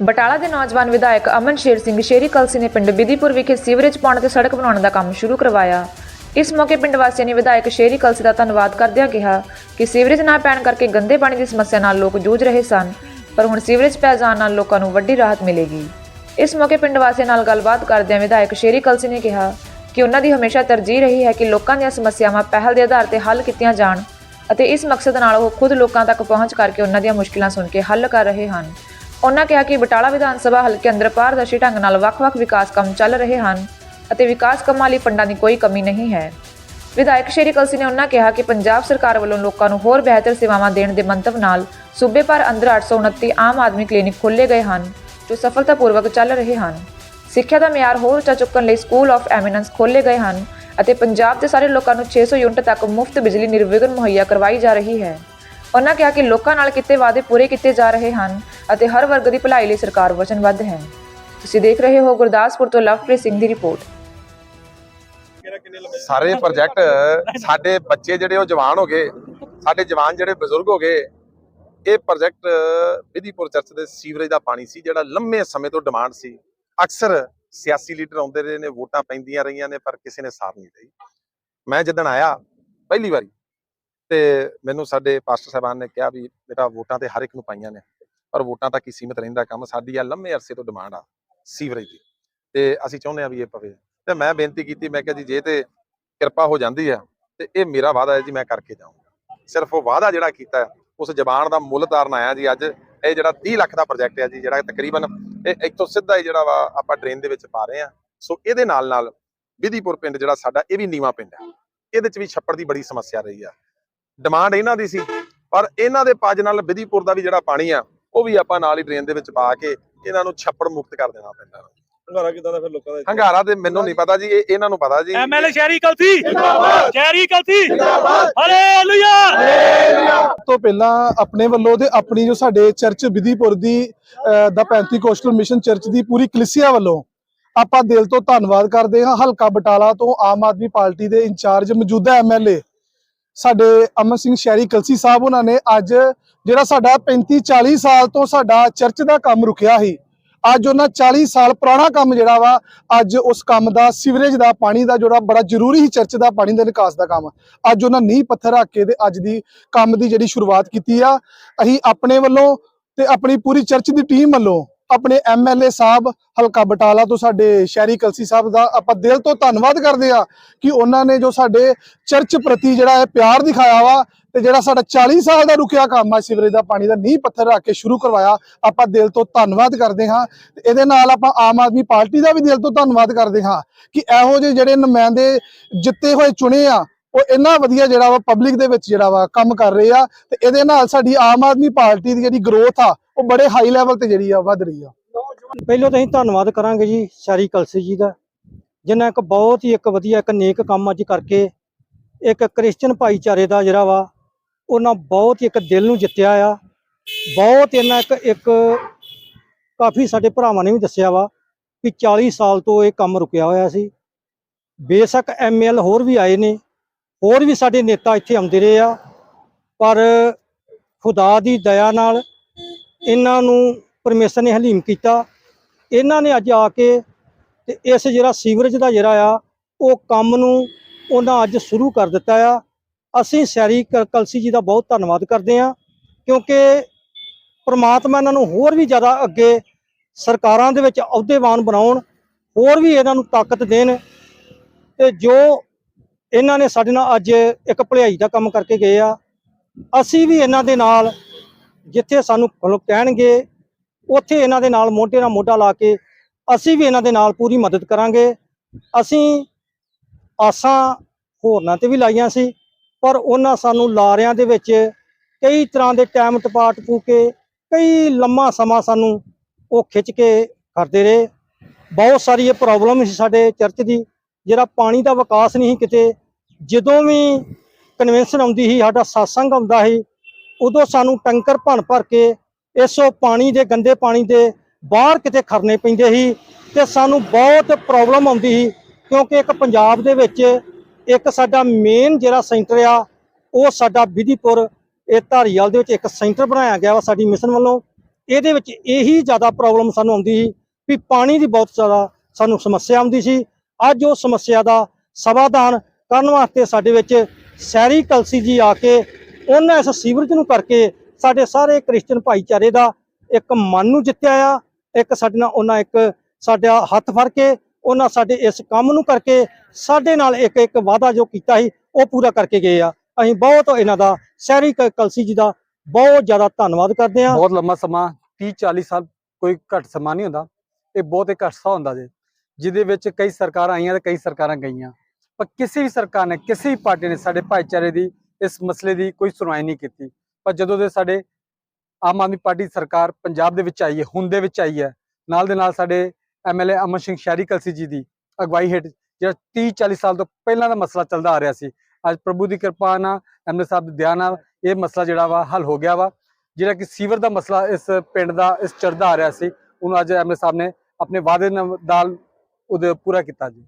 ਬਟਾਲਾ ਦੇ ਨੌਜਵਾਨ ਵਿਧਾਇਕ ਅਮਨ ਸ਼ੇਰ ਸਿੰਘ ਸ਼ੇਰੀ ਕਲਸੀ ਨੇ ਪਿੰਡ ਬਿਧੀਪੁਰ ਵਿਖੇ ਸੀਵਰੇਜ ਪਾਉਣ ਤੇ ਸੜਕ ਬਣਾਉਣ ਦਾ ਕੰਮ ਸ਼ੁਰੂ ਕਰਵਾਇਆ। ਇਸ ਮੌਕੇ ਪਿੰਡ ਵਾਸੀਆਂ ਨੇ ਵਿਧਾਇਕ ਸ਼ੇਰੀ ਕਲਸੀ ਦਾ ਧੰਨਵਾਦ ਕਰਦਿਆਂ ਕਿਹਾ ਕਿ ਸੀਵਰੇਜ ਨਾ ਪੈਣ ਕਰਕੇ ਗੰਦੇ ਪਾਣੀ ਦੀ ਸਮੱਸਿਆ ਨਾਲ ਲੋਕ ਜੂਝ ਰਹੇ ਸਨ, ਪਰ ਹੁਣ ਸੀਵਰੇਜ ਪੈ ਜਾਣ ਨਾਲ ਲੋਕਾਂ ਨੂੰ ਵੱਡੀ ਰਾਹਤ ਮਿਲੇਗੀ। ਇਸ ਮੌਕੇ ਪਿੰਡ ਵਾਸੀਆਂ ਨਾਲ ਗੱਲਬਾਤ ਕਰਦਿਆਂ ਵਿਧਾਇਕ ਸ਼ੇਰੀ ਕਲਸੀ ਨੇ ਕਿਹਾ ਕਿ ਉਹਨਾਂ ਦੀ ਹਮੇਸ਼ਾ ਤਰਜੀਹ ਰਹੀ ਹੈ ਕਿ ਲੋਕਾਂ ਦੀਆਂ ਸਮੱਸਿਆਵਾਂ ਪਹਿਲ ਦੇ ਆਧਾਰ ਤੇ ਹੱਲ ਕੀਤੀਆਂ ਜਾਣ ਅਤੇ ਇਸ ਮਕਸਦ ਨਾਲ ਉਹ ਖੁਦ ਲੋਕਾਂ ਤੱਕ ਪਹੁੰਚ ਕਰਕੇ ਉਹਨਾਂ ਦੀਆਂ ਮੁਸ਼ਕਿਲਾਂ ਸੁਣ ਕੇ ਹੱਲ ਕਰ ਰਹੇ ਹਨ। ਉਹਨਾਂ ਕਿਹਾ ਕਿ ਬਟਾਲਾ ਵਿਧਾਨ ਸਭਾ ਹਲਕੇ ਅੰਦਰ ਪਾਰਦਰਸ਼ੀ ਢੰਗ ਨਾਲ ਵੱਖ-ਵੱਖ ਵਿਕਾਸ ਕੰਮ ਚੱਲ ਰਹੇ ਹਨ ਅਤੇ ਵਿਕਾਸ ਕੰਮਾਂ ਲਈ ਫੰਡਾਂ ਦੀ ਕੋਈ ਕਮੀ ਨਹੀਂ ਹੈ। ਵਿਧਾਇਕ ਸ਼੍ਰੀ ਕਲਸੀ ਨੇ ਉਹਨਾਂ ਕਿਹਾ ਕਿ ਪੰਜਾਬ ਸਰਕਾਰ ਵੱਲੋਂ ਲੋਕਾਂ ਨੂੰ ਹੋਰ ਬਿਹਤਰ ਸੇਵਾਵਾਂ ਦੇਣ ਦੇ ਮੰਤਵ ਨਾਲ ਸੂਬੇ ਭਰ ਅੰਦਰ 829 ਆਮ ਆਦਮੀ ਕਲੀਨਿਕ ਖੋਲ੍ਹੇ ਗਏ ਹਨ, ਜੋ ਸਫਲਤਾਪੂਰਵਕ ਚੱਲ ਰਹੇ ਹਨ। ਸਿੱਖਿਆ ਦਾ ਮਿਆਰ ਹੋਰ ਉੱਚਾ ਚੁੱਕਣ ਲਈ ਸਕੂਲ ਆਫ ਐਮੀਨੈਂਸ ਖੋਲ੍ਹੇ ਗਏ ਹਨ ਅਤੇ ਪੰਜਾਬ ਦੇ ਸਾਰੇ ਲੋਕਾਂ ਨੂੰ 600 ਯੂਨਿਟ ਤੱਕ ਮੁਫਤ ਬਿਜਲੀ ਨਿਰਵਿਘਨ ਮੁਹੱਈਆ ਕਰਵਾਈ ਜਾ ਰਹੀ ਹੈ। ਉਹਨਾਂ ਕਿਹਾ ਕਿ ਲੋਕਾਂ ਨਾਲ ਕੀਤੇ ਵਾਅਦੇ ਪੂਰੇ ਕੀਤੇ ਜਾ ਰਹੇ ਹਨ ਅਤੇ ਹਰ ਵਰਗ ਦੀ ਭਲਾਈ ਲਈ ਸਰਕਾਰ ਵਚਨਬੱਧ ਹੈ। ਤੁਸੀਂ ਦੇਖ ਰਹੇ ਹੋ ਗੁਰਦਾਸਪੁਰ ਤੋਂ ਲਵਪ੍ਰੀਤ ਸਿੰਘ ਦੀ ਰਿਪੋਰਟ। ਸਾਰੇ ਪ੍ਰੋਜੈਕਟ, ਸਾਡੇ ਬੱਚੇ ਜਿਹੜੇ ਉਹ ਜਵਾਨ ਹੋ ਗਏ, ਸਾਡੇ ਜਵਾਨ ਜਿਹੜੇ ਬਜ਼ੁਰਗ ਹੋ ਗਏ, ਇਹ ਪ੍ਰੋਜੈਕਟ ਵਿਧੀਪੁਰ ਚਰਚ ਦੇ ਸੀਵਰੇਜ ਦਾ ਪਾਣੀ ਸੀ, ਜਿਹੜਾ ਲੰਮੇ ਸਮੇਂ ਤੋਂ ਡਿਮਾਂਡ ਸੀ। ਅਕਸਰ ਸਿਆਸੀ ਲੀਡਰ ਆਉਂਦੇ ਰਹੇ ਨੇ, ਵੋਟਾਂ ਪੈਂਦੀਆਂ ਰਹੀਆਂ ਨੇ, ਪਰ ਕਿਸੇ ਨੇ ਸਾਰ ਨਹੀਂ ਲਈ। ਮੈਂ ਜਦੋਂ ਆਇਆ, ਪਹਿਲੀ ਵਾਰੀ ਤੇ ਮੈਨੂੰ ਸਾਡੇ ਪਾਸਟਰ ਸਾਹਿਬਾਨ ਨੇ ਕਿਹਾ ਵੀ ਬੇਟਾ ਵੋਟਾਂ ਤੇ ਹਰ ਇੱਕ ਨੂੰ ਪਾਈਆਂ ਨੇ, ਪਰ ਵੋਟਾਂ ਤੱਕ ਹੀ ਸੀਮਿਤ ਰਹਿੰਦਾ ਕੰਮ ਸਾਡੀ ਆ, ਲੰਮੇ ਅਰਸੇ ਤੋਂ ਡਿਮਾਂਡ ਆ, ਸੀਵਰੇਜ ਦੀ। ਤੇ ਅਸੀਂ ਚਾਹੁੰਦੇ ਆ ਵੀ ਇਹ ਪਵੇ। ਤੇ ਮੈਂ ਬੇਨਤੀ ਕੀਤੀ, ਮੈਂ ਕਿਹਾ ਜੀ, ਜੇ ਤੇ ਕਿਰਪਾ ਹੋ ਜਾਂਦੀ ਆ, ਤੇ ਇਹ ਮੇਰਾ ਵਾਅਦਾ ਹੈ ਜੀ, ਮੈਂ ਕਰਕੇ ਜਾਊਂਗਾ। ਸਿਰਫ ਉਹ ਵਾਅਦਾ ਜਿਹੜਾ ਕੀਤਾ, ਉਸ ਜ਼ਬਾਨ ਦਾ ਮੁੱਲ ਤਾਰਨ ਆਇਆ ਜੀ ਅੱਜ, ਇਹ ਜਿਹੜਾ 30 ਲੱਖ ਦਾ ਪ੍ਰੋਜੈਕਟ ਹੈ ਜੀ, ਜਿਹੜਾ ਤਕਰੀਬਨ ਇਹ ਇੱਥੋਂ ਸਿੱਧਾ ਹੀ ਜਿਹੜਾ ਵਾ ਆਪਾਂ ਡਰੇਨ ਦੇ ਵਿੱਚ ਪਾ ਰਹੇ ਆ। ਸੋ ਇਹਦੇ ਨਾਲ ਨਾਲ ਵਿਧੀਪੁਰ ਪਿੰਡ ਜਿਹੜਾ ਸਾਡਾ, ਇਹ ਵੀ ਨੀਵਾ ਪਿੰਡ ਹੈ ਇਹਦੇ ਚ ਵੀ ਛੱਪੜ ਦੀ ਬੜੀ ਸਮੱਸਿਆ ਰਹੀ ਆ। ਡਿਮਾਂਡ ਇਹਨਾਂ ਦੀ ਸੀ ਪਰ ਇਹਨਾਂ ਦੇ ਪੱਜ ਨਾਲ ਵਿਧੀਪੁਰ ਦਾ ਵੀ ਜਿਹੜਾ ਪਾਣੀ ਆ ਉਹ ਵੀ ਆਪਾਂ ਨਾਲ ਹੀ ਡਰੇਨ ਦੇ ਵਿੱਚ ਪਾ ਕੇ ਇਹਨਾਂ ਨੂੰ ਛੱਪੜ ਮੁਕਤ ਕਰ ਦੇਣਾ ਪੈਂਦਾ। ਹੰਗਾਰਾ ਕਿਦਾਂ ਦਾ ਫਿਰ ਲੋਕਾਂ ਦਾ ਹੰਗਾਰਾ ਤੇ ਮੈਨੂੰ ਨਹੀਂ ਪਤਾ ਜੀ ਇਹ ਇਹਨਾਂ ਨੂੰ ਪਤਾ ਜੀ। ਐਮਐਲਏ ਸ਼ਹਿਰੀ ਕਲਸੀ ਜਿੰਦਾਬਾਦ। ਸ਼ਹਿਰੀ ਕਲਸੀ। ਜਿੰਦਾਬਾਦ। ਹਾਲੇਲੂਇਆ। ਤੋਂ ਪਹਿਲਾਂ ਆਪਣੇ ਵੱਲੋਂ ਤੇ ਆਪਣੀ ਜੋ ਸਾਡੇ ਚਰਚ ਵਿਧੀਪੁਰ ਦੀ ਦਾ 35 ਕੋਸਟਲ ਮਿਸ਼ਨ ਚਰਚ ਦੀ ਪੂਰੀ ਕਲੀਸਿਆ ਵੱਲੋਂ ਆਪਾਂ ਦਿਲ ਤੋਂ ਧੰਨਵਾਦ ਕਰਦੇ ਹਾਂ। ਹਲਕਾ ਬਟਾਲਾ ਤੋਂ ਆਮ ਆਦਮੀ ਪਾਰਟੀ ਦੇ ਇੰਚਾਰਜ ਮੌਜੂਦਾ ਐਮਐਲਏ ਸਾਡੇ ਅਮਨ ਸਿੰਘ ਸ਼ਹਿਰੀ ਕਲਸੀ ਸਾਹਿਬ, ਉਹਨਾਂ ਨੇ ਅੱਜ ਜਿਹੜਾ ਸਾਡਾ 35 40 ਸਾਲ ਤੋਂ ਸਾਡਾ ਚਰਚ ਦਾ ਕੰਮ ਰੁਕਿਆ ਸੀ, ਅੱਜ ਉਹਨਾਂ 40 ਸਾਲ ਪੁਰਾਣਾ ਕੰਮ ਜਿਹੜਾ ਵਾ, ਅੱਜ ਉਸ ਕੰਮ ਦਾ ਸੀਵਰੇਜ ਦਾ ਪਾਣੀ ਦਾ ਜਿਹੜਾ ਬੜਾ ਜ਼ਰੂਰੀ ਸੀ, ਚਰਚ ਦਾ ਪਾਣੀ ਦਾ ਨਿਕਾਸ ਦਾ ਕੰਮ। ਅੱਜ ਉਹਨਾਂ ਨੀਂਹ ਪੱਥਰ ਰੱਖ ਕੇ ਤੇ ਅੱਜ ਦੀ ਕੰਮ ਦੀ ਜਿਹੜੀ ਸ਼ੁਰੂਆਤ ਕੀਤੀ ਆ, ਅਸੀਂ ਆਪਣੇ ਵੱਲੋਂ ਤੇ ਆਪਣੀ ਪੂਰੀ ਚਰਚ ਦੀ ਟੀਮ ਵੱਲੋਂ ਆਪਣੇ ਐਮਐਲਏ ਸਾਹਿਬ, ਹਲਕਾ ਬਟਾਲਾ ਤੋਂ ਸਾਡੇ ਸ਼ਹਿਰੀ ਕਲਸੀ ਸਾਹਿਬ ਦਾ ਆਪਾਂ ਦਿਲ ਤੋਂ ਧੰਨਵਾਦ ਕਰਦੇ ਆ ਕਿ ਉਹਨਾਂ ਨੇ ਜੋ ਸਾਡੇ ਚਰਚ ਪ੍ਰਤੀ ਜਿਹੜਾ ਹੈ ਪਿਆਰ ਦਿਖਾਇਆ ਵਾ ਤੇ ਜਿਹੜਾ ਸਾਡਾ 40 ਸਾਲ ਦਾ ਰੁਕਿਆ ਕੰਮ ਆ ਸਿਵਰੇਜ ਦਾ ਪਾਣੀ ਦਾ ਨੀਂਹ ਪੱਥਰ ਰੱਖ ਕੇ ਸ਼ੁਰੂ ਕਰਵਾਇਆ, ਆਪਾਂ ਦਿਲ ਤੋਂ ਧੰਨਵਾਦ ਕਰਦੇ ਹਾਂ ਤੇ ਇਹਦੇ ਨਾਲ ਆਪਾਂ ਆਮ ਆਦਮੀ ਪਾਰਟੀ ਦਾ ਵੀ ਦਿਲ ਤੋਂ ਧੰਨਵਾਦ ਕਰਦੇ ਹਾਂ ਕਿ ਇਹੋ ਜਿਹੇ ਜਿਹੜੇ ਨੁਮਾਇੰਦੇ ਜਿੱਤੇ ਹੋਏ ਚੁਣੇ ਆ, ਉਹ ਇੰਨਾ ਵਧੀਆ ਜਿਹੜਾ ਵਾ ਪਬਲਿਕ ਦੇ ਵਿੱਚ ਜਿਹੜਾ ਵਾ ਕੰਮ ਕਰ ਰਹੇ ਆ ਤੇ ਇਹਦੇ ਨਾਲ ਸਾਡੀ ਆਮ ਆਦਮੀ ਪਾਰਟੀ ਦੀ ਜਿਹੜੀ ਗਰੋਥ ਆ ਉਹ ਬੜੇ ਹਾਈ ਲੈਵਲ ਤੇ ਜਿਹੜੀ ਆ ਵੱਧ ਰਹੀ ਆ। ਪਹਿਲਾਂ ਤਾਂ ਅਸੀਂ ਧੰਨਵਾਦ ਕਰਾਂਗੇ ਜੀ ਸ਼ਾਰੀ ਕਲਸੀ ਜੀ ਦਾ ਜਿਨ੍ਹਾਂ ਇੱਕ ਬਹੁਤ ਹੀ ਇੱਕ ਵਧੀਆ, ਇੱਕ ਨੇਕ ਕੰਮ ਅੱਜ ਕਰਕੇ, ਇੱਕ ਕ੍ਰਿਸਚੀਅਨ ਭਾਈਚਾਰੇ ਦਾ ਜਿਹੜਾ ਵਾ, ਉਹਨਾਂ ਬਹੁਤ ਹੀ ਇੱਕ ਦਿਲ ਨੂੰ ਜਿੱਤਿਆ ਆ, ਬਹੁਤ ਇਹਨਾਂ ਇੱਕ ਇੱਕ ਕਾਫੀ ਸਾਡੇ ਭਰਾਵਾਂ ਨੇ ਵੀ ਦੱਸਿਆ ਵਾ ਕਿ 40 ਸਾਲ ਤੋਂ ਇਹ ਕੰਮ ਰੁਕਿਆ ਹੋਇਆ ਸੀ। ਬੇਸ਼ੱਕ ਐਮਐਲ ਹੋਰ ਵੀ ਆਏ ਨੇ, ਹੋਰ ਵੀ ਸਾਡੇ ਨੇਤਾ ਇੱਥੇ ਆਉਂਦੇ ਰਹੇ ਆ, ਪਰ ਖੁਦਾ ਦੀ ਦਇਆ ਨਾਲ ਇਹਨਾਂ ਨੂੰ ਪਰਮੇਸ਼ਰ ਨੇ ਹਲੀਮ ਕੀਤਾ। ਇਹਨਾਂ ਨੇ ਅੱਜ ਆ ਕੇ ਤੇ ਇਸ ਜਿਹੜਾ ਸੀਵਰੇਜ ਦਾ ਜਿਹੜਾ ਆ, ਉਹ ਕੰਮ ਨੂੰ ਉਹਨਾਂ ਅੱਜ ਸ਼ੁਰੂ ਕਰ ਦਿੱਤਾ ਆ। ਅਸੀਂ ਸੈਰੀ ਕ- ਕਲਸੀ ਜੀ ਦਾ ਬਹੁਤ ਧੰਨਵਾਦ ਕਰਦੇ ਆ ਕਿਉਂਕਿ ਪ੍ਰਮਾਤਮਾ ਇਹਨਾਂ ਨੂੰ ਹੋਰ ਵੀ ਜ਼ਿਆਦਾ ਅੱਗੇ ਸਰਕਾਰਾਂ ਦੇ ਵਿੱਚ ਅਹੁਦੇਵਾਨ ਬਣਾਉਣ, ਹੋਰ ਵੀ ਇਹਨਾਂ ਨੂੰ ਤਾਕਤ ਦੇਣ। ਤੇ ਜੋ ਇਹਨਾਂ ਨੇ ਸਾਡੇ ਨਾਲ ਅੱਜ ਇੱਕ ਭਲਾਈ ਦਾ ਕੰਮ ਕਰਕੇ ਗਏ ਆ, ਅਸੀਂ ਵੀ ਇਹਨਾਂ ਦੇ ਨਾਲ ਜਿੱਥੇ ਸਾਨੂੰ ਲੋਕ ਕਹਿਣਗੇ, ਉੱਥੇ ਇਹਨਾਂ ਦੇ ਨਾਲ ਮੋਢੇ ਨਾਲ ਮੋਢਾ ਲਾ ਕੇ ਅਸੀਂ ਵੀ ਇਹਨਾਂ ਦੇ ਨਾਲ ਪੂਰੀ ਮਦਦ ਕਰਾਂਗੇ। ਅਸੀਂ ਆਸਾਂ ਹੋਰਨਾਂ ਤੇ ਵੀ ਲਾਈਆਂ ਸੀ, ਪਰ ਉਹਨਾਂ ਸਾਨੂੰ ਲਾਰਿਆਂ ਦੇ ਵਿੱਚ ਕਈ ਤਰ੍ਹਾਂ ਦੇ ਟਾਈਮ ਟਪਾ ਟਪੂ ਕੇ ਕਈ ਲੰਮਾ ਸਮਾਂ ਸਾਨੂੰ ਉਹ ਖਿੱਚ ਕੇ ਕਰਦੇ ਰਹੇ। ਬਹੁਤ ਸਾਰੀ ਇਹ ਪ੍ਰੋਬਲਮ ਸੀ ਸਾਡੇ ਚਰਚ ਦੀ, ਜਿਹੜਾ ਪਾਣੀ ਦਾ ਵਿਕਾਸ ਨਹੀਂ ਸੀ ਕਿਤੇ। ਜਦੋਂ ਵੀ ਕਨਵੈਨਸ਼ਨ ਆਉਂਦੀ ਸੀ, ਸਾਡਾ satsang ਆਉਂਦਾ ਸੀ ਉਦੋਂ ਸਾਨੂੰ ਟੈਂਕਰ ਭਰ ਭਰ ਕੇ ਇਸੋ ਪਾਣੀ ਦੇ, ਗੰਦੇ ਪਾਣੀ ਦੇ ਬਾਹਰ ਕਿਤੇ ਖਰਨੇ ਪੈਂਦੇ ਸੀ ਤੇ ਸਾਨੂੰ ਬਹੁਤ ਪ੍ਰੋਬਲਮ ਆਉਂਦੀ ਸੀ ਕਿਉਂਕਿ ਇੱਕ ਪੰਜਾਬ ਦੇ ਵਿੱਚ ਇੱਕ ਸਾਡਾ ਮੇਨ ਜਿਹੜਾ ਸੈਂਟਰ ਆ, ਉਹ ਸਾਡਾ ਵਿਧੀਪੁਰ, ਇਹ ਧਾਰੀਵਾਲ ਦੇ ਵਿੱਚ ਇੱਕ ਸੈਂਟਰ ਬਣਾਇਆ ਗਿਆ ਵਾ ਸਾਡੀ ਮਿਸ਼ਨ ਵੱਲੋਂ। ਇਹਦੇ ਵਿੱਚ ਇਹੀ ਜ਼ਿਆਦਾ ਪ੍ਰੋਬਲਮ ਸਾਨੂੰ ਆਉਂਦੀ ਸੀ ਵੀ ਪਾਣੀ ਦੀ ਬਹੁਤ ਜ਼ਿਆਦਾ ਸਾਨੂੰ ਸਮੱਸਿਆ ਆਉਂਦੀ ਸੀ। ਅੱਜ ਉਹ ਸਮੱਸਿਆ ਦਾ ਸਮਾਧਾਨ ਕਰਨ ਵਾਸਤੇ ਸਾਡੇ ਵਿੱਚ ਸ਼ਹਿਰੀ ਕਲਸੀ ਜੀ ਆ ਕੇ ਉਹਨਾਂ ਇਸ ਸੀਵਰੇਜ ਨੂੰ ਕਰਕੇ ਸਾਡੇ ਸਾਰੇ ਕ੍ਰਿਸਚੀਅਨ ਭਾਈਚਾਰੇ ਦਾ ਇੱਕ ਮਨ ਨੂੰ ਜਿੱਤਿਆ ਆ। ਇੱਕ ਸਾਡੇ ਨਾਲ ਉਹਨਾਂ ਇੱਕ ਸਾਡਾ ਹੱਥ ਫੜ ਕੇ ਉਹਨਾਂ ਸਾਡੇ ਇਸ ਕੰਮ ਨੂੰ ਕਰਕੇ ਸਾਡੇ ਨਾਲ ਇੱਕ ਇੱਕ ਵਾਅਦਾ ਜੋ ਕੀਤਾ ਸੀ, ਉਹ ਪੂਰਾ ਕਰਕੇ ਗਏ ਆ। ਅਸੀਂ ਬਹੁਤ ਇਹਨਾਂ ਦਾ, ਸ਼ਹਿਰੀ ਕ- ਕਲਸੀ ਜੀ ਦਾ ਬਹੁਤ ਜ਼ਿਆਦਾ ਧੰਨਵਾਦ ਕਰਦੇ ਹਾਂ। ਬਹੁਤ ਲੰਮਾ ਸਮਾਂ 30 40 ਸਾਲ ਕੋਈ ਘੱਟ ਸਮਾਂ ਨਹੀਂ ਹੁੰਦਾ। ਇਹ ਬਹੁਤ ਇੱਕ ਅਰਸਾ ਹੁੰਦਾ ਜੇ, ਜਿਹਦੇ ਵਿੱਚ ਕਈ ਸਰਕਾਰਾਂ ਆਈਆਂ ਤੇ ਕਈ ਸਰਕਾਰਾਂ ਗਈਆਂ। ਪਰ ਕਿਸੇ ਵੀ ਸਰਕਾਰ ਨੇ, ਕਿਸੇ ਵੀ ਪਾਰਟੀ ਨੇ ਸਾਡੇ ਭਾਈਚਾਰੇ ਦੀ ਇਸ ਮਸਲੇ ਦੀ ਕੋਈ ਸੁਣਵਾਈ ਨਹੀਂ ਕੀਤੀ। ਪਰ ਜਦੋਂ ਦੇ ਸਾਡੇ ਆਮ ਆਦਮੀ ਪਾਰਟੀ ਸਰਕਾਰ ਪੰਜਾਬ ਦੇ ਵਿੱਚ ਆਈ ਹੈ, ਹੁਣ ਦੇ ਵਿੱਚ ਆਈ ਹੈ, ਨਾਲ ਦੇ ਨਾਲ ਸਾਡੇ ਐਮਐਲਏ ਅਮਨ ਸਿੰਘ ਸ਼ਹਿਰੀ ਕਲਸੀ ਜੀ ਦੀ ਅਗਵਾਈ ਹੇਠ ਜਿਹੜਾ 30 40 ਸਾਲ ਤੋਂ ਪਹਿਲਾਂ ਦਾ ਮਸਲਾ ਚੱਲਦਾ ਆ ਰਿਹਾ ਸੀ, ਅੱਜ ਪ੍ਰਭੂ ਦੀ ਕਿਰਪਾ ਨਾਲ ਐਮਐਲਏ ਸਾਹਿਬ ਦੇ ਧਿਆਨ ਨਾਲ ਇਹ ਮਸਲਾ ਜਿਹੜਾ ਵਾ ਹੱਲ ਹੋ ਗਿਆ ਵਾ। ਜਿਹੜਾ ਕਿ ਸੀਵਰ ਦਾ ਮਸਲਾ ਇਸ ਪਿੰਡ ਦਾ, ਇਸ ਚੜਦਾ ਆ ਰਿਹਾ ਸੀ, ਉਹਨੂੰ ਅੱਜ ਐਮਐਲਏ ਸਾਹਿਬ ਨੇ ਆਪਣੇ ਵਾਅਦੇ ਨਾਲ ਉਹਦੇ ਪੂਰਾ ਕੀਤਾ ਜੀ।